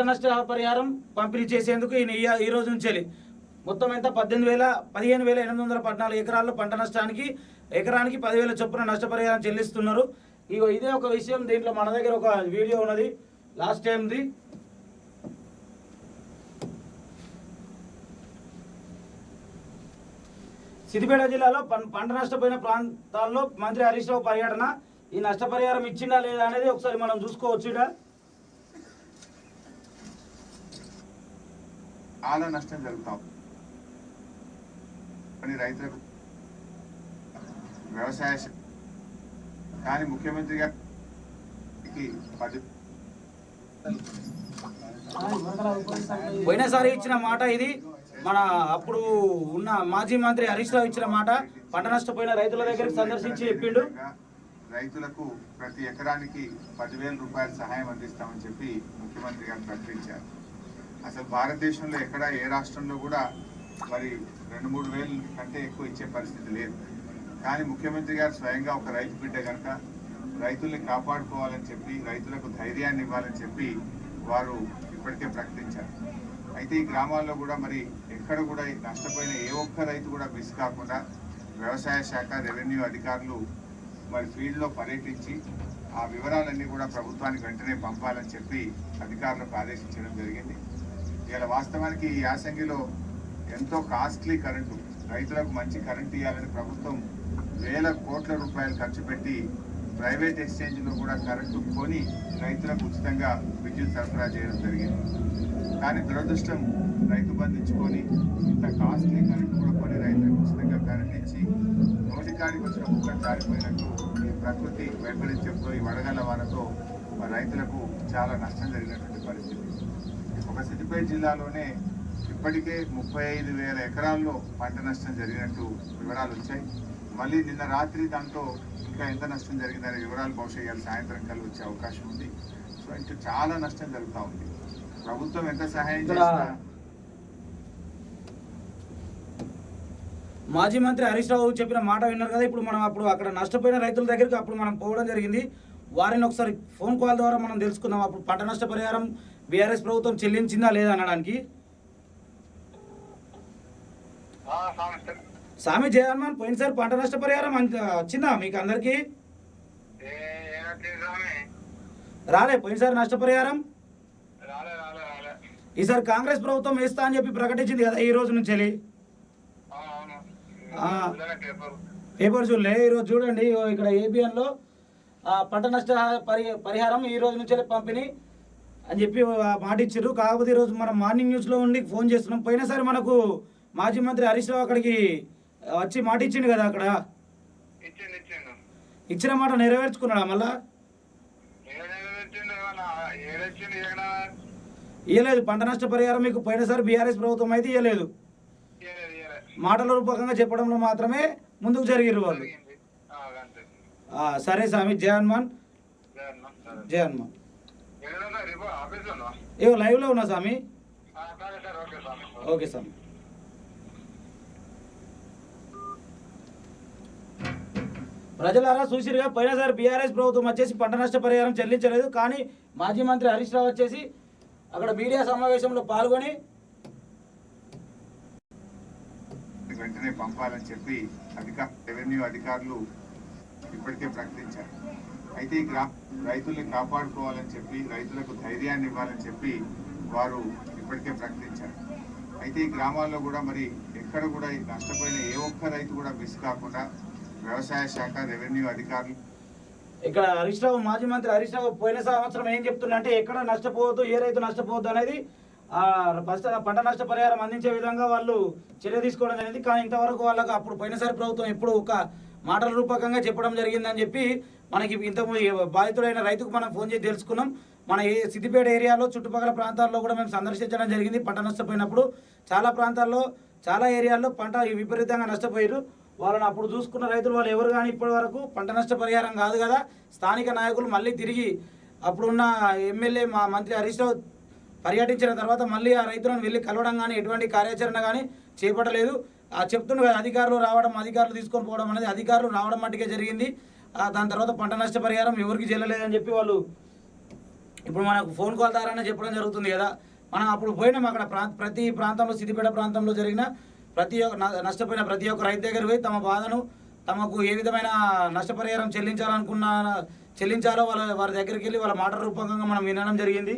పంట నష్ట పరిహారం పంపిణీ చేసేందుకు ఈయన ఈ- ఈ రోజు నుంచి మొత్తం ఎంత? పద్దెనిమిది వేల పదిహేను వేల ఎనిమిది వందల పద్నాలుగు ఎకరాల్లో పంట నష్టానికి ఎకరానికి పదివేల చొప్పున నష్టపరిహారం చెల్లిస్తున్నారు. ఇగో ఇదే ఒక విషయం దీంట్లో మన దగ్గర ఒక వీడియో ఉన్నది. లాస్ట్ టైంది సిద్దిపేట జిల్లాలో పం- పంట నష్టపోయిన ప్రాంతాల్లో మంత్రి హరీష్ రావు పర్యటన. ఈ నష్టపరిహారం ఇచ్చిందా లేదా అనేది ఒకసారి మనం చూసుకోవచ్చు చాలా నష్టం జరుగుతాం. కొన్ని రైతులకు వ్యవసాయ కానీ ముఖ్యమంత్రి గారికి పోయినసారి ఇచ్చిన మాట ఇది. మన అప్పుడు ఉన్న మాజీ మంత్రి హరీష్ రావు ఇచ్చిన మాట పంట నష్టపోయిన రైతుల దగ్గరికి సందర్శించి చెప్పిండు. రైతులకు ప్రతి ఎకరానికి పదివేల రూపాయల సహాయం అందిస్తామని చెప్పి ముఖ్యమంత్రి గారు ప్రకటించారు. అసలు భారతదేశంలో ఎక్కడ ఏ రాష్ట్రంలో కూడా మరి రెండు మూడు వేలు కంటే ఎక్కువ ఇచ్చే పరిస్థితి లేదు. కానీ ముఖ్యమంత్రి గారు స్వయంగా ఒక రైతు బిడ్డ కనుక రైతుల్ని కాపాడుకోవాలని చెప్పి రైతులకు ధైర్యాన్ని ఇవ్వాలని చెప్పి వారు ఇప్పటికే ప్రకటించారు. అయితే ఈ గ్రామాల్లో కూడా మరి ఎక్కడ కూడా నష్టపోయిన ఏ ఒక్క రైతు కూడా మిస్ కాకుండా వ్యవసాయ శాఖ రెవెన్యూ అధికారులు మరి ఫీల్డ్లో పర్యటించి ఆ వివరాలన్నీ కూడా ప్రభుత్వానికి వెంటనే పంపాలని చెప్పి అధికారులకు ఆదేశించడం జరిగింది. ఇలా వాస్తవానికి ఈ యాసంగిలో ఎంతో కాస్ట్లీ కరెంటు రైతులకు మంచి కరెంట్ ఇవ్వాలని ప్రభుత్వం వేల కోట్ల రూపాయలు ఖర్చు పెట్టి ప్రైవేట్ ఎక్స్చేంజ్లో కూడా కరెంటు కొని రైతులకు ఉచితంగా విద్యుత్ సరఫరా చేయడం జరిగింది. కానీ దురదృష్టం రైతు బంధించుకొని ఇంత కాస్ట్లీ కరెంటు కూడా కొని రైతులకు ఉచితంగా కరెంట్ ఇచ్చి నోటికాడికి వచ్చిన కుక్క జారిపోయినట్టు ఈ ప్రకృతి వైపరీత్యంతో ఈ వడగళ్ళ వానతో మరి రైతులకు చాలా నష్టం జరిగినటువంటి పరిస్థితి. ఒక సిద్దిపేట జిల్లాలోనే ఇప్పటికే ముప్పై ఐదు వేల ఎకరాల్లో పంట నష్టం జరిగినట్టు వివరాలు వచ్చాయి. మళ్ళీ నిన్న రాత్రి దాంట్లో ఇంకా ఎంత నష్టం జరిగిందనే వివరాలు బహుశా ఇవాళ సాయంత్రం కల్లా వచ్చే అవకాశం ఉంది. సో ఇంకా చాలా నష్టం జరుగుతూ ఉంది. ప్రభుత్వం ఎంత సహాయం చేసినా మాజీ మంత్రి హరీష్ రావు చెప్పిన మాట విన్నారు కదా. ఇప్పుడు మనం అప్పుడు అక్కడ నష్టపోయిన రైతుల దగ్గరికి అప్పుడు మనం పోవడం జరిగింది. వారిని ఒకసారి ఫోన్ కాల్ ద్వారా మనం తెలుసుకుందాం. అప్పుడు పంట నష్ట పరిహారం బీఆర్ఎస్ ప్రభుత్వం చెల్లించిందా లేదా అనడానికి సామి జయహనుమాన్ పోయినసారి పంట నష్ట పరిహారం వచ్చిందా మీకు అందరికీ? రాలే పోయినసారి నష్టపరిహారం రాలే రాలే రాలే. ఈసారి కాంగ్రెస్ ప్రభుత్వం వేస్తా అని చెప్పి ప్రకటించింది కదా ఈ రోజు నుంచి పేపర్. చూడలే ఈరోజు చూడండి ఇక్కడ ఏబిఎన్లో పంట నష్ట పరి పరిహారం ఈ రోజు నుంచి పంపిణీ అని చెప్పి మాట ఇచ్చారు. కాకపోతే ఈరోజు మనం మార్నింగ్ న్యూస్లో ఉండి ఫోన్ చేస్తున్నాం. పోయినసారి మనకు మాజీ మంత్రి హరీష్ రావు అక్కడికి వచ్చి మాట ఇచ్చిండు కదా అక్కడ? ఇచ్చిన మాట నెరవేర్చుకున్నాడా మళ్ళా? ఇవ్వలేదు పంట నష్ట పరిహారం మీకు పోయినసారి బీఆర్ఎస్ ప్రభుత్వం అయితే ఇవ్వలేదు మాటల రూపకంగా చెప్పడంలో మాత్రమే ముందుకు జరిగారు వాళ్ళు. సరే స్వామి జయ హనుమాన్. జయ హనుమాన్ ఏవో లైవ్లో ఉన్నా స్వామి? ఓకే స్వామి. ప్రజలారా చూసిరుగా పోయినసారి బీఆర్ఎస్ ప్రభుత్వం వచ్చేసి పంట నష్ట పరిహారం చెల్లించలేదు. కానీ మాజీ మంత్రి హరీష్ రావు వచ్చేసి అక్కడ మీడియా సమావేశంలో పాల్గొని వెంటనే పంపాలని చెప్పి అధికార రెవెన్యూ అధికారులు ఇప్పటికే ప్రకటించారు. అయితే ఈ గ్రా రైతుల్ని కాపాడుకోవాలని చెప్పి రైతులకు ధైర్యాన్ని ఇవ్వాలని చెప్పి వారు ఇప్పటికే ప్రకటించారు. అయితే ఈ గ్రామాల్లో కూడా మరి ఎక్కడ కూడా ఈ నష్టపోయిన ఏ ఒక్క రైతు కూడా మిస్ కాకుండా వ్యవసాయ శాఖ రెవెన్యూ అధికారులు. ఇక్కడ హరీష్ రావు మాజీ మంత్రి హరీష్ రావు పోయిన సంవత్సరం ఏం చెప్తున్నా అంటే ఎక్కడ నష్టపోవద్దు ఏ రైతు నష్టపోవద్దు అనేది ఫస్ట్ పంట నష్ట పరిహారం అందించే విధంగా వాళ్ళు చర్య తీసుకోవడం జరిగింది. కానీ ఇంతవరకు వాళ్ళకి అప్పుడు పోయినసారి ప్రభుత్వం ఎప్పుడు ఒక మాటల రూపకంగా చెప్పడం జరిగిందని చెప్పి మనకి ఇంత బాధితుడైన రైతుకు మనం ఫోన్ చేసి తెలుసుకున్నాం. మన ఏ సిద్దిపేట ఏరియాలో చుట్టుపక్కల ప్రాంతాల్లో కూడా మేము సందర్శించడం జరిగింది. పంట నష్టపోయినప్పుడు చాలా ప్రాంతాల్లో చాలా ఏరియాల్లో పంట విపరీతంగా నష్టపోయారు. వాళ్ళని అప్పుడు చూసుకున్న రైతులు వాళ్ళు ఎవరు కానీ ఇప్పటి వరకు పంట నష్టపరిహారం కాదు కదా. స్థానిక నాయకులు మళ్ళీ తిరిగి అప్పుడున్న ఎమ్మెల్యే మా మంత్రి హరీష్ రావు పర్యటించిన తర్వాత మళ్ళీ ఆ రైతులను వెళ్ళి కలవడం కానీ ఎటువంటి కార్యాచరణ కానీ చేపట్టలేదు. ఆ కదా అధికారులు రావడం అధికారులు తీసుకొని పోవడం అనేది అధికారులు రావడం మట్టుకే జరిగింది. దాని తర్వాత పంట నష్ట పరిహారం ఎవరికి చెల్లలేదని చెప్పి వాళ్ళు ఇప్పుడు మనకు ఫోన్ కాల్ ద్వారానే చెప్పడం జరుగుతుంది కదా. మనం అప్పుడు పోయినాం అక్కడ ప్రా- ప్రతి ప్రాంతంలో సిద్దిపేట ప్రాంతంలో జరిగిన ప్రతి ఒక్క నష్టపోయిన ప్రతి ఒక్క రైతు దగ్గర పోయి తమ బాధను తమకు ఏ విధమైన నష్టపరిహారం చెల్లించాలనుకున్న చెల్లించాలో వాళ్ళ వారి దగ్గరికి వెళ్ళి వాళ్ళ మాట రూపకంగా మనం వినడం జరిగింది.